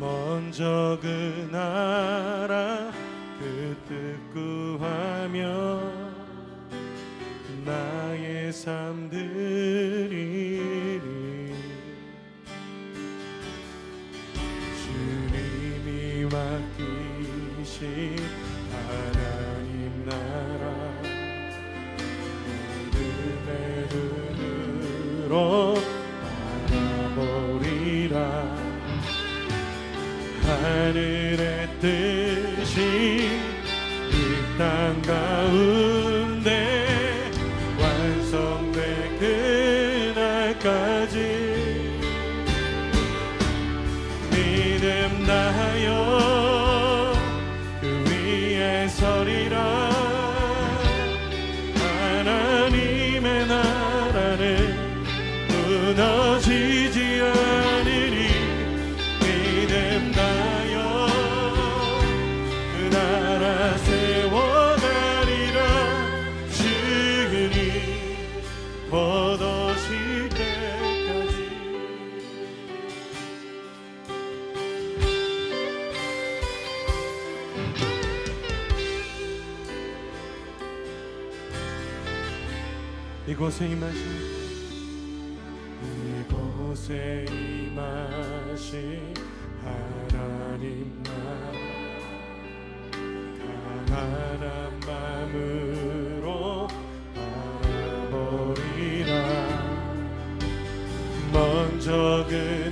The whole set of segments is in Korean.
먼저 그 나라 그 뜻 구하며 나의 삶 드리리 주님이 맡기신 하나님 나라 믿음의 눈으로 하늘의 뜻 이곳에 임하신 이곳에 임하신 하나님 나라 가난한 마음으로 바라보리라. 먼저 그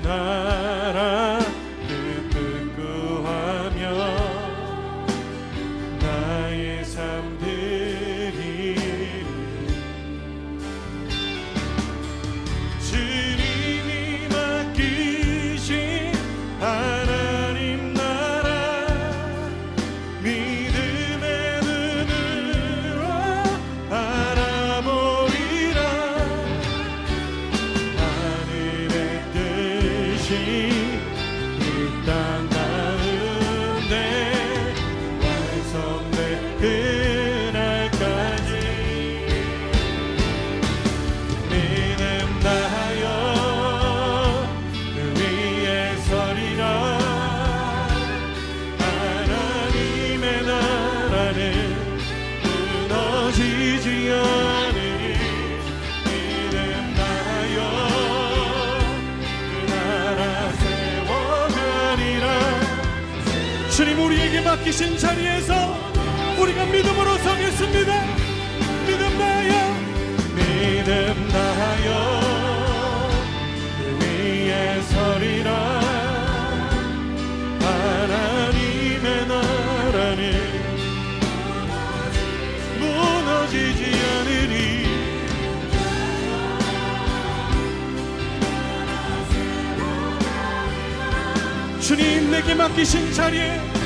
우리에게 맡기신 자리에서 우리가 믿음으로 서겠습니다. 믿음 다하여 믿음 다하여 그 위에 서리라. 하나님의 나라는 무너지지 않으리. 주님 내게 맡기신 자리에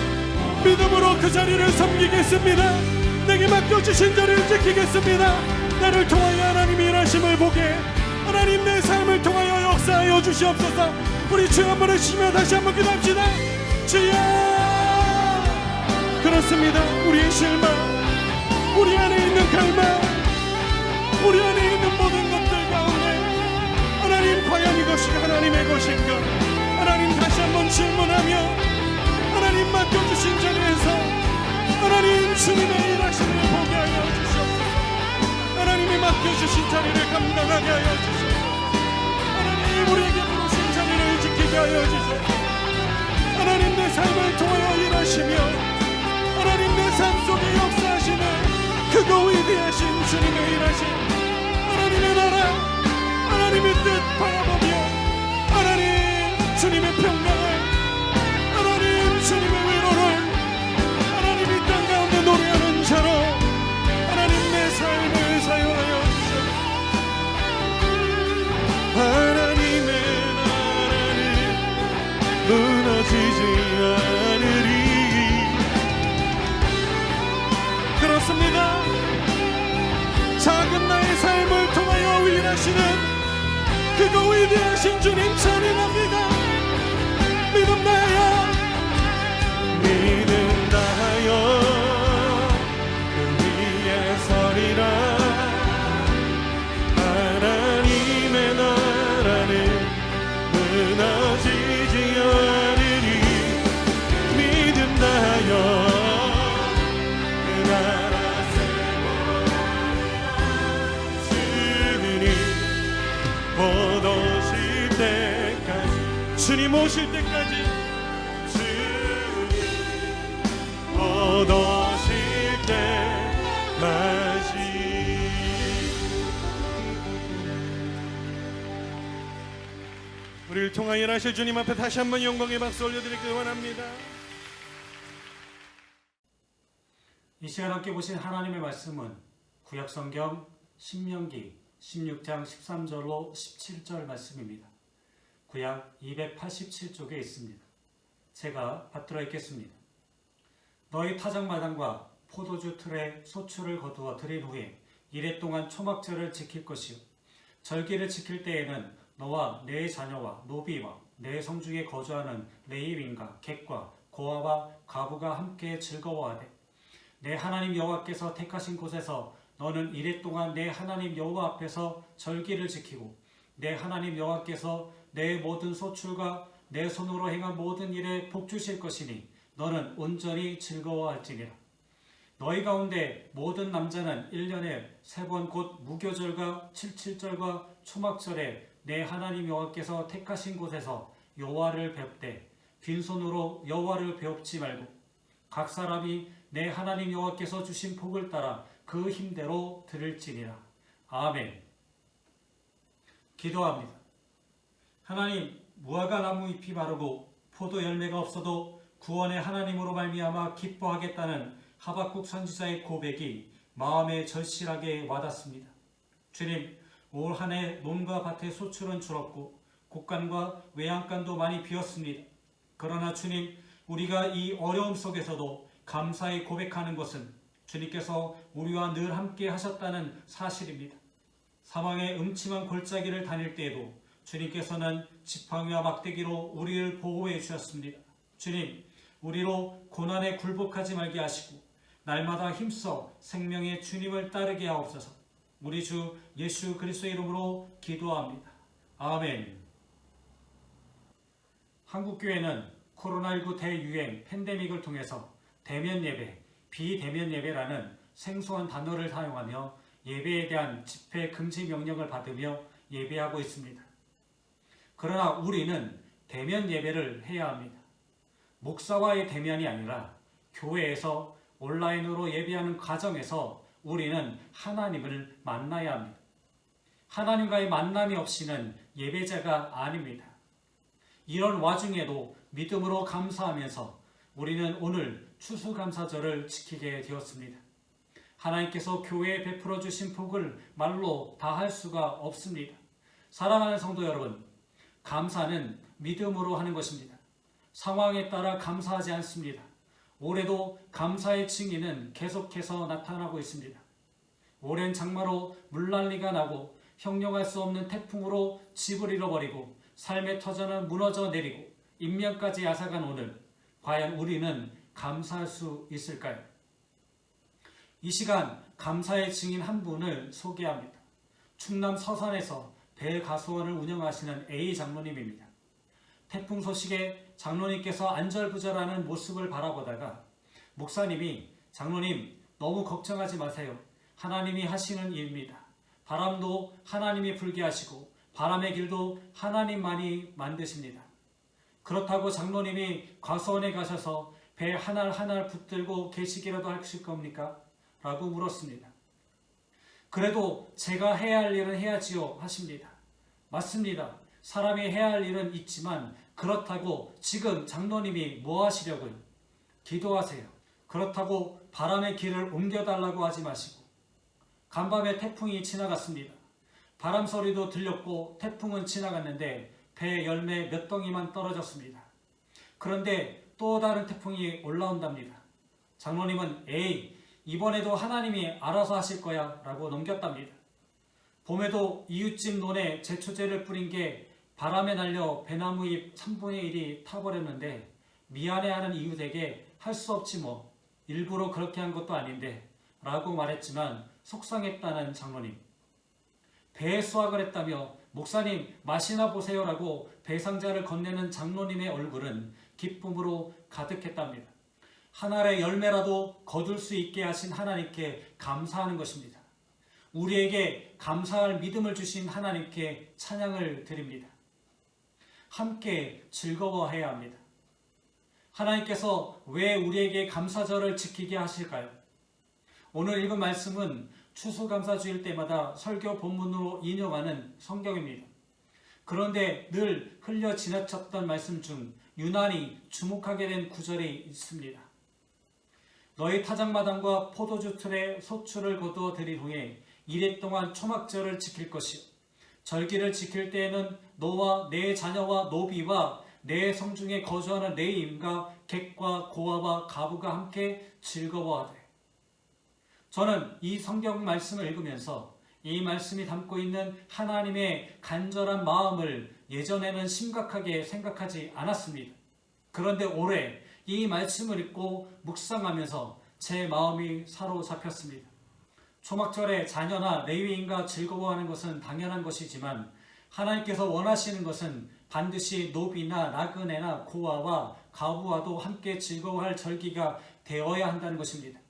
믿음으로 그 자리를 섬기겠습니다. 내게 맡겨주신 자리를 지키겠습니다. 나를 통하여 하나님이 일하심을 보게. 하나님 내 삶을 통하여 역사하여 주시옵소서. 우리 주여 한번 해주시며 다시 한번 기도합시다. 주여! 그렇습니다. 우리의 실망 우리 안에 있는 갈망 우리 안에 있는 모든 것들 가운데 하나님 과연 이것이 하나님의 것인가? 하나님 다시 한번 질문하며 하나님 맡겨주신 자리에서 하나님 주님의 일하심을 보게 하여 주시옵소서. 하나님이 맡겨주신 자리를 감당하게 하여 주시옵소서. 하나님 우리에게 부르신 자리를 지키게 하여 주시옵소서. 하나님 내 삶을 통하여 일하시며 하나님 내 삶 속에 역사하시는 크고 위대하신 주님의 일하심. 하나님의 나라 하나님의 뜻 바라보며 하나님 주님의 평강 않으리 그렇습니다. 작은 나의 삶을 통하여 일하시는 그거 위대하신 주님 찬양합니다. 믿음 다하여 믿음 주님 오실 때까지 주님 곧 오실 때까지 우리를 통하여 일하실 주님 앞에 다시 한번 영광의 박수 올려드리기 원합니다 이 시간 함께 보신 하나님의 말씀은 구약성경 신명기 16장 13절로 17절 말씀입니다. 구약 287쪽에 있습니다. 제가 받들어 읽겠습니다. 너희 타작마당과 포도주 틀에 소출을 거두어 드린 후에 이래 동안 초막절을 지킬 것이요 절기를 지킬 때에는 너와 내 자녀와 노비와 내 성중에 거주하는 레이윈과 객과 고아와 가부가 함께 즐거워하되 내 하나님 여호와께서 택하신 곳에서 너는 이래 동안 내 하나님 여호와 앞에서 절기를 지키고 내 하나님 여호와께서 내 모든 소출과 내 손으로 행한 모든 일에 복 주실 것이니 너는 온전히 즐거워할지니라. 너희 가운데 모든 남자는 1년에 세 번 곧 무교절과 칠칠절과 초막절에 내 하나님 여호와께서 택하신 곳에서 여호와를 배웁되 빈손으로 여호와를 배웁지 말고 각 사람이 내 하나님 여호와께서 주신 복을 따라 그 힘대로 들을지니라. 아멘. 기도합니다. 하나님, 무화과 나무 잎이 마르고 포도 열매가 없어도 구원의 하나님으로 말미암아 기뻐하겠다는 하박국 선지자의 고백이 마음에 절실하게 와닿습니다. 주님, 올 한 해 논과 밭의 소출은 줄었고 곡간과 외양간도 많이 비었습니다. 그러나 주님, 우리가 이 어려움 속에서도 감사히 고백하는 것은 주님께서 우리와 늘 함께 하셨다는 사실입니다. 사망의 음침한 골짜기를 다닐 때에도 주님께서는 지팡이와 막대기로 우리를 보호해 주셨습니다. 주님, 우리로 고난에 굴복하지 말게 하시고 날마다 힘써 생명의 주님을 따르게 하옵소서. 우리 주 예수 그리스도의 이름으로 기도합니다. 아멘. 한국교회는 코로나19 대유행 팬데믹을 통해서 대면 예배, 비대면 예배라는 생소한 단어를 사용하며 예배에 대한 집회 금지 명령을 받으며 예배하고 있습니다. 그러나 우리는 대면 예배를 해야 합니다. 목사와의 대면이 아니라 교회에서 온라인으로 예배하는 과정에서 우리는 하나님을 만나야 합니다. 하나님과의 만남이 없이는 예배자가 아닙니다. 이런 와중에도 믿음으로 감사하면서 우리는 오늘 추수감사절을 지키게 되었습니다. 하나님께서 교회에 베풀어 주신 복을 말로 다 할 수가 없습니다. 사랑하는 성도 여러분, 감사는 믿음으로 하는 것입니다. 상황에 따라 감사하지 않습니다. 올해도 감사의 징의는 계속해서 나타나고 있습니다. 오랜 장마로 물난리가 나고 형용할 수 없는 태풍으로 집을 잃어버리고 삶의 터전은 무너져 내리고 인명까지 앗아간 오늘 과연 우리는 감사할 수 있을까요? 이 시간 감사의 증인 한 분을 소개합니다. 충남 서산에서 대가수원을 운영하시는 A 장로님입니다. 태풍 소식에 장로님께서 안절부절하는 모습을 바라보다가 목사님이 장로님 너무 걱정하지 마세요. 하나님이 하시는 일입니다. 바람도 하나님이 불게 하시고 바람의 길도 하나님만이 만드십니다. 그렇다고 장로님이 과수원에 가셔서 배 하날 하날 붙들고 계시기라도 하실 겁니까? 라고 물었습니다. 그래도 제가 해야 할 일은 해야지요 하십니다. 맞습니다. 사람이 해야 할 일은 있지만 그렇다고 지금 장로님이 뭐 하시려고요? 기도하세요. 그렇다고 바람의 길을 옮겨달라고 하지 마시고 간밤에 태풍이 지나갔습니다. 바람 소리도 들렸고 태풍은 지나갔는데 배 열매 몇 덩이만 떨어졌습니다. 그런데 또 다른 태풍이 올라온답니다. 장로님은 에이 이번에도 하나님이 알아서 하실 거야 라고 넘겼답니다. 봄에도 이웃집 논에 제초제를 뿌린 게 바람에 날려 배나무 잎 3분의 1이 타버렸는데 미안해하는 이웃에게 할 수 없지 뭐 일부러 그렇게 한 것도 아닌데 라고 말했지만 속상했다는 장로님 배에 수확을 했다며 목사님 맛이나 보세요라고 배상자를 건네는 장로님의 얼굴은 기쁨으로 가득했답니다. 한 알의 열매라도 거둘 수 있게 하신 하나님께 감사하는 것입니다. 우리에게 감사할 믿음을 주신 하나님께 찬양을 드립니다. 함께 즐거워해야 합니다. 하나님께서 왜 우리에게 감사절을 지키게 하실까요? 오늘 읽은 말씀은 추수감사주일 때마다 설교 본문으로 인용하는 성경입니다. 그런데 늘 흘려 지나쳤던 말씀 중 유난히 주목하게 된 구절이 있습니다. 너희 타작마당과 포도주 틀에 소출을 거두어 후에 이래 동안 초막절을 지킬 것이요. 절기를 지킬 때에는 너와 내 자녀와 노비와 내 성중에 거주하는 내 임과 객과 고아와 가부가 함께 즐거워하되 저는 이 성경 말씀을 읽으면서 이 말씀이 담고 있는 하나님의 간절한 마음을 예전에는 심각하게 생각하지 않았습니다. 그런데 올해 이 말씀을 읽고 묵상하면서 제 마음이 사로잡혔습니다. 초막절에 자녀나 레위인과 즐거워하는 것은 당연한 것이지만 하나님께서 원하시는 것은 반드시 노비나 나그네나 고아와 가부와도 함께 즐거워할 절기가 되어야 한다는 것입니다.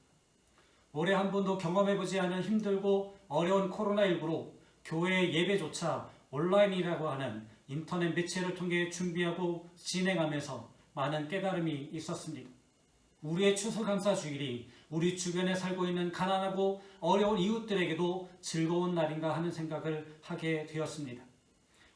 올해 한 번도 경험해보지 않은 힘들고 어려운 코로나19로 교회 예배조차 온라인이라고 하는 인터넷 매체를 통해 준비하고 진행하면서 많은 깨달음이 있었습니다. 우리의 추수감사 주일이 우리 주변에 살고 있는 가난하고 어려운 이웃들에게도 즐거운 날인가 하는 생각을 하게 되었습니다.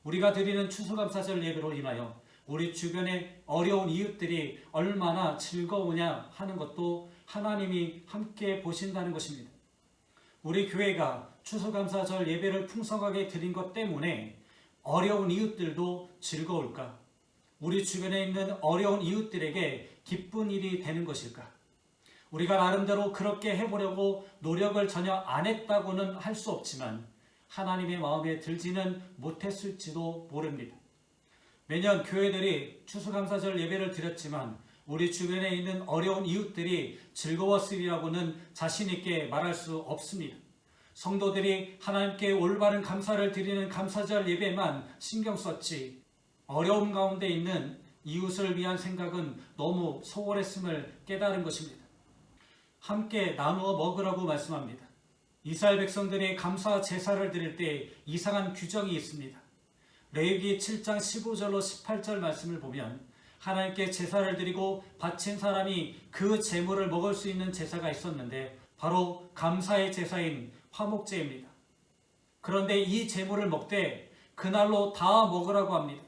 우리가 드리는 추수감사절 예배로 인하여 우리 주변의 어려운 이웃들이 얼마나 즐거우냐 하는 것도 하나님이 함께 보신다는 것입니다. 우리 교회가 추수감사절 예배를 풍성하게 드린 것 때문에 어려운 이웃들도 즐거울까? 우리 주변에 있는 어려운 이웃들에게 기쁜 일이 되는 것일까? 우리가 나름대로 그렇게 해보려고 노력을 전혀 안 했다고는 할 수 없지만 하나님의 마음에 들지는 못했을지도 모릅니다. 매년 교회들이 추수감사절 예배를 드렸지만 우리 주변에 있는 어려운 이웃들이 즐거웠으리라고는 자신있게 말할 수 없습니다. 성도들이 하나님께 올바른 감사를 드리는 감사절 예배만 신경 썼지 어려움 가운데 있는 이웃을 위한 생각은 너무 소홀했음을 깨달은 것입니다. 함께 나누어 먹으라고 말씀합니다. 이스라엘 백성들이 감사 제사를 드릴 때 이상한 규정이 있습니다. 레위기 7장 15절로 18절 말씀을 보면 하나님께 제사를 드리고 바친 사람이 그 제물을 먹을 수 있는 제사가 있었는데 바로 감사의 제사인 화목제입니다. 그런데 이 제물을 먹되 그날로 다 먹으라고 합니다.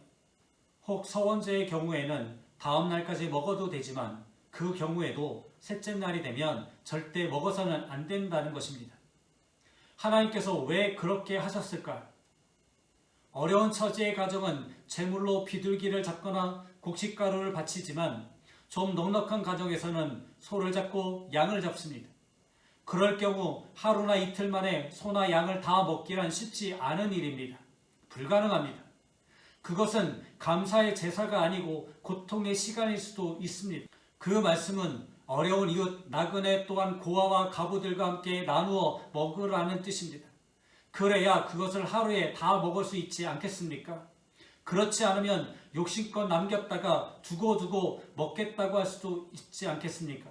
혹 서원제의 경우에는 다음 날까지 먹어도 되지만 그 경우에도 셋째 날이 되면 절대 먹어서는 안 된다는 것입니다. 하나님께서 왜 그렇게 하셨을까? 어려운 처지의 가정은 제물로 비둘기를 잡거나 곡식가루를 바치지만 좀 넉넉한 가정에서는 소를 잡고 양을 잡습니다. 그럴 경우 하루나 이틀 만에 소나 양을 다 먹기란 쉽지 않은 일입니다. 불가능합니다. 그것은 감사의 제사가 아니고 고통의 시간일 수도 있습니다. 그 말씀은 어려운 이웃 나그네 또한 고아와 가부들과 함께 나누어 먹으라는 뜻입니다. 그래야 그것을 하루에 다 먹을 수 있지 않겠습니까? 그렇지 않으면 욕심껏 남겼다가 두고두고 먹겠다고 할 수도 있지 않겠습니까?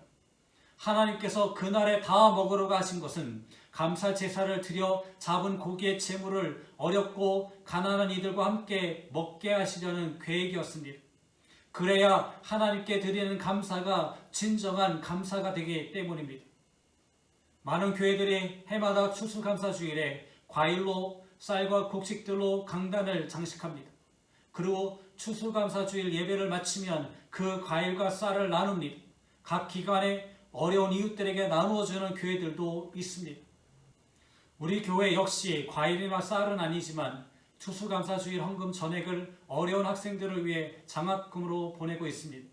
하나님께서 그날에 다 먹으러 가신 것은 감사 제사를 드려 잡은 고기의 재물을 어렵고 가난한 이들과 함께 먹게 하시려는 계획이었습니다. 그래야 하나님께 드리는 감사가 진정한 감사가 되기 때문입니다. 많은 교회들이 해마다 추수감사 주일에 과일로 쌀과 곡식들로 강단을 장식합니다. 그리고 추수감사 주일 예배를 마치면 그 과일과 쌀을 나눕니다. 각 기관에 어려운 이웃들에게 나누어주는 교회들도 있습니다. 우리 교회 역시 과일이나 쌀은 아니지만 추수감사주일 헌금 전액을 어려운 학생들을 위해 장학금으로 보내고 있습니다.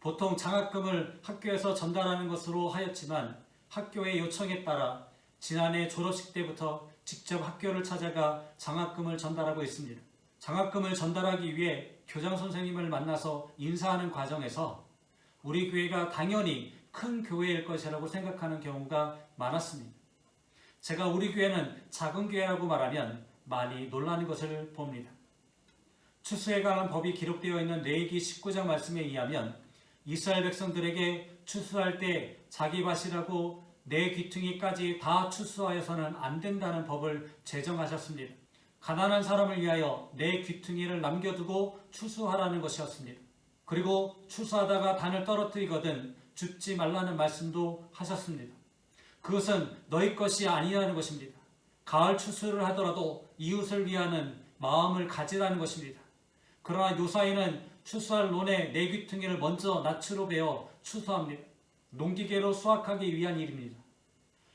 보통 장학금을 학교에서 전달하는 것으로 하였지만 학교의 요청에 따라 지난해 졸업식 때부터 직접 학교를 찾아가 장학금을 전달하고 있습니다. 장학금을 전달하기 위해 교장 선생님을 만나서 인사하는 과정에서 우리 교회가 당연히 큰 교회일 것이라고 생각하는 경우가 많았습니다. 제가 우리 교회는 작은 교회라고 말하면 많이 놀라는 것을 봅니다. 추수에 관한 법이 기록되어 있는 레이기 19장 말씀에 의하면 이스라엘 백성들에게 추수할 때 자기 밭이라고 내 귀퉁이까지 다 추수하여서는 안 된다는 법을 제정하셨습니다. 가난한 사람을 위하여 내 귀퉁이를 남겨두고 추수하라는 것이었습니다. 그리고 추수하다가 단을 떨어뜨리거든 줍지 말라는 말씀도 하셨습니다. 그것은 너희 것이 아니라는 것입니다. 가을 추수를 하더라도 이웃을 위하는 마음을 가지라는 것입니다. 그러나 요사이는 추수할 논에 내 귀퉁이를 먼저 낯으로 베어 추수합니다. 농기계로 수확하기 위한 일입니다.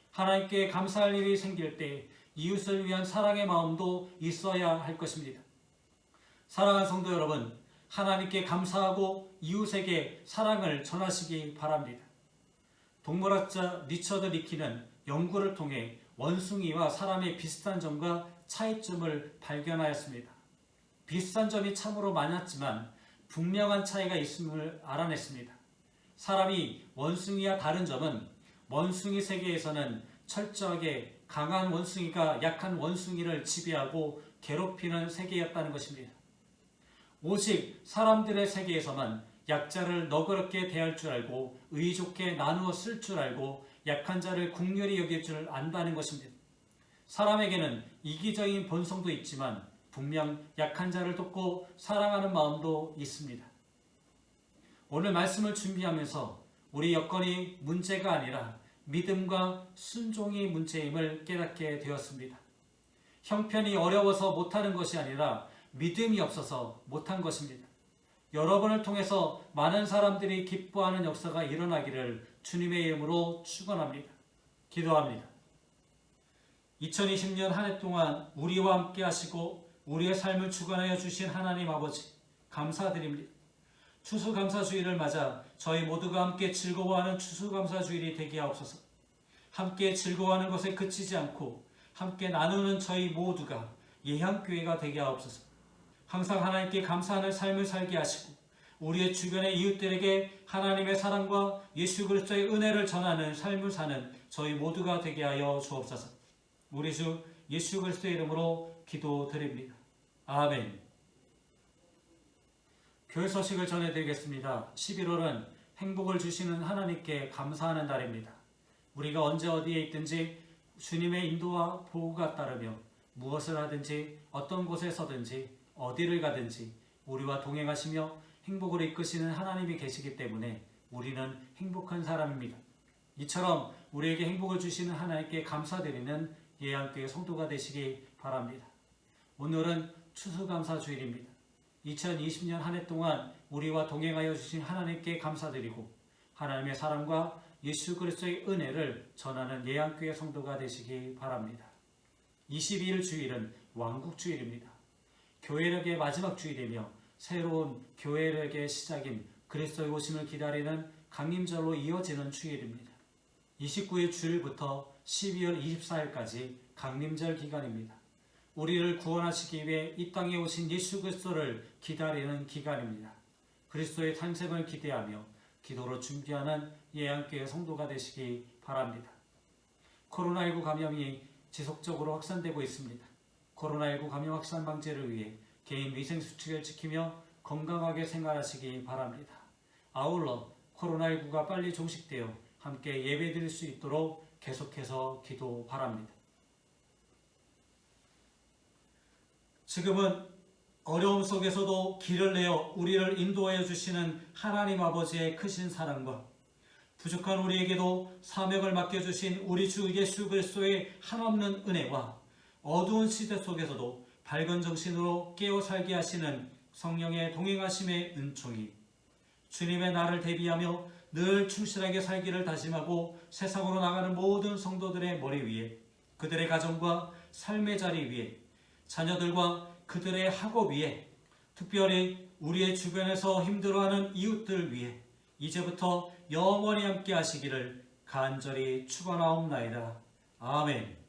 하나님께 감사할 일이 생길 때 이웃을 위한 사랑의 마음도 있어야 할 것입니다. 사랑하는 성도 여러분, 하나님께 감사하고 이웃에게 사랑을 전하시기 바랍니다. 동물학자 리처드 리키는 연구를 통해 원숭이와 사람의 비슷한 점과 차이점을 발견하였습니다. 비슷한 점이 참으로 많았지만 분명한 차이가 있음을 알아냈습니다. 사람이 원숭이와 다른 점은 원숭이 세계에서는 철저하게 강한 원숭이가 약한 원숭이를 지배하고 괴롭히는 세계였다는 것입니다. 오직 사람들의 세계에서만 약자를 너그럽게 대할 줄 알고 의 좋게 나누어 쓸 줄 알고 약한 자를 국률이 여길 줄 안다는 것입니다. 사람에게는 이기적인 본성도 있지만 분명 약한 자를 돕고 사랑하는 마음도 있습니다. 오늘 말씀을 준비하면서 우리 여건이 문제가 아니라 믿음과 순종이 문제임을 깨닫게 되었습니다. 형편이 어려워서 못하는 것이 아니라 믿음이 없어서 못한 것입니다. 여러분을 통해서 많은 사람들이 기뻐하는 역사가 일어나기를 주님의 이름으로 축원합니다. 기도합니다. 2020년 한 해 동안 우리와 함께 하시고 우리의 삶을 주관하여 주신 하나님 아버지 감사드립니다. 추수감사주의를 맞아 저희 모두가 함께 즐거워하는 추수감사주일이 되게 하옵소서. 함께 즐거워하는 것에 그치지 않고 함께 나누는 저희 모두가 예향교회가 되게 하옵소서. 항상 하나님께 감사하는 삶을 살게 하시고 우리의 주변의 이웃들에게 하나님의 사랑과 예수 그리스도의 은혜를 전하는 삶을 사는 저희 모두가 되게 하여 주옵소서. 우리 주 예수 그리스도의 이름으로 기도드립니다. 아멘. 교회 소식을 전해드리겠습니다. 11월은 행복을 주시는 하나님께 감사하는 달입니다. 우리가 언제 어디에 있든지 주님의 인도와 보호가 따르며 무엇을 하든지 어떤 곳에 서든지 어디를 가든지 우리와 동행하시며 행복을 이끄시는 하나님이 계시기 때문에 우리는 행복한 사람입니다. 이처럼 우리에게 행복을 주시는 하나님께 감사드리는 예양교회 성도가 되시기 바랍니다. 오늘은 추수감사 주일입니다. 2020년 한 해 동안 우리와 동행하여 주신 하나님께 감사드리고 하나님의 사랑과 예수 그리스도의 은혜를 전하는 예양교회 성도가 되시기 바랍니다. 22일 주일은 왕국 주일입니다. 교회력의 마지막 주일이며 새로운 교회력의 시작인 그리스도의 오심을 기다리는 강림절로 이어지는 주일입니다. 29일 주일부터 12월 24일까지 강림절 기간입니다. 우리를 구원하시기 위해 이 땅에 오신 예수 그리스도를 기다리는 기간입니다. 그리스도의 탄생을 기대하며 기도로 준비하는 예양교회 성도가 되시기 바랍니다. 코로나19 감염이 지속적으로 확산되고 있습니다. 코로나19 감염 확산 방지를 위해 개인 위생 수칙을 지키며 건강하게 생활하시기 바랍니다. 아울러 코로나19가 빨리 종식되어 함께 예배드릴 수 있도록 계속해서 기도 바랍니다. 지금은 어려움 속에서도 길을 내어 우리를 인도하여 주시는 하나님 아버지의 크신 사랑과 부족한 우리에게도 사명을 맡겨주신 우리 주 예수 그리스도의 한없는 은혜와 어두운 시대 속에서도 밝은 정신으로 깨어 살게 하시는 성령의 동행하심의 은총이 주님의 날을 대비하며 늘 충실하게 살기를 다짐하고 세상으로 나가는 모든 성도들의 머리 위에 그들의 가정과 삶의 자리 위에 자녀들과 그들의 학업 위에 특별히 우리의 주변에서 힘들어하는 이웃들 위에 이제부터 영원히 함께 하시기를 간절히 축원하옵나이다. 아멘.